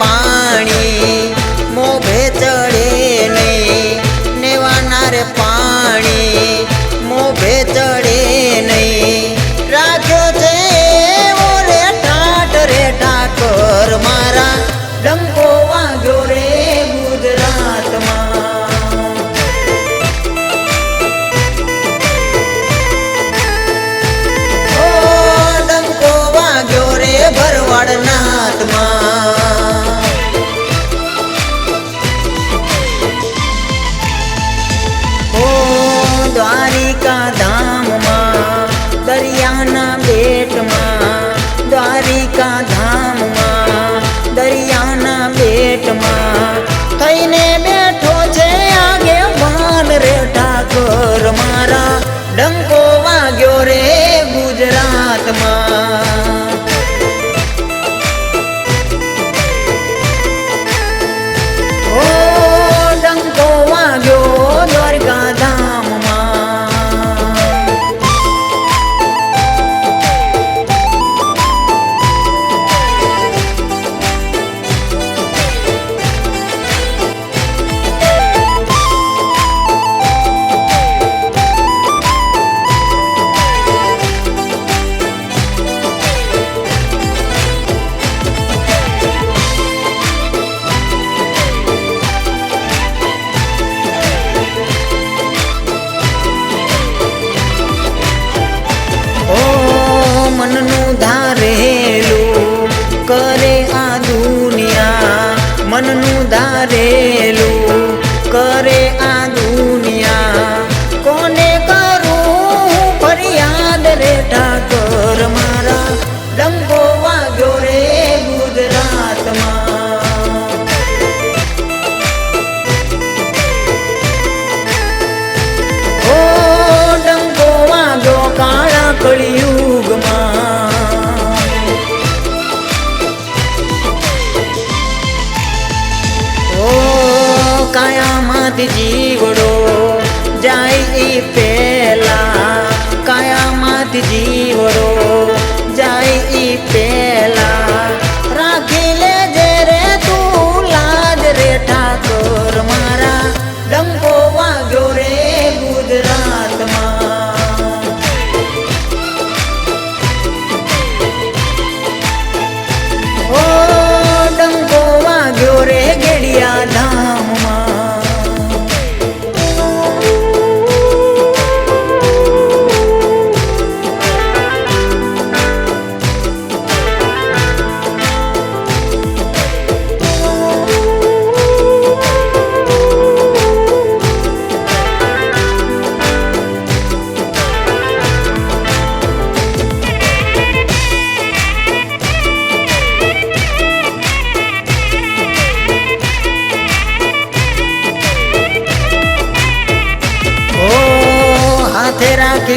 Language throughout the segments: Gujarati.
પાણી, મોભે ચડે નહીં નેવાના રે પાણી, મોભે ચડે નહીં રાખ્યો છે એવો રે ઠાઠ રે ઠાકોર મારા ડંકો વાગ્યો રે. દ્વારિકા ધામમાં, દરિયાના બેટમાં, દ્વારિકા ધામમાં, દરિયાના બેટમાં, થઈને બેઠો છે આગે વાન રે ઠાકોર મારા, ડંકો વાગ્યો રે ગુજરાતમાં. કળિયુગમાં ઓ કાયામાંથી જીવડો જાય ઈ પેલા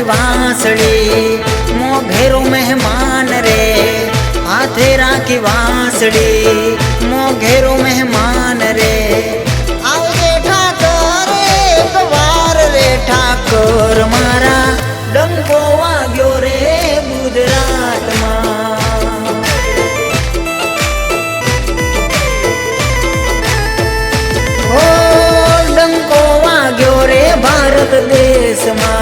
वासड़ी मो घेरू मेहमान रे आथेरा की वासड़ी मो घेरू मेहमान रे। आओगे ठाकुर, एक रे ठाकुर मारा, डंको वाग्यो रे बुधरात माँ। ओ, डंको वाग्यो रे भारत देश माँ।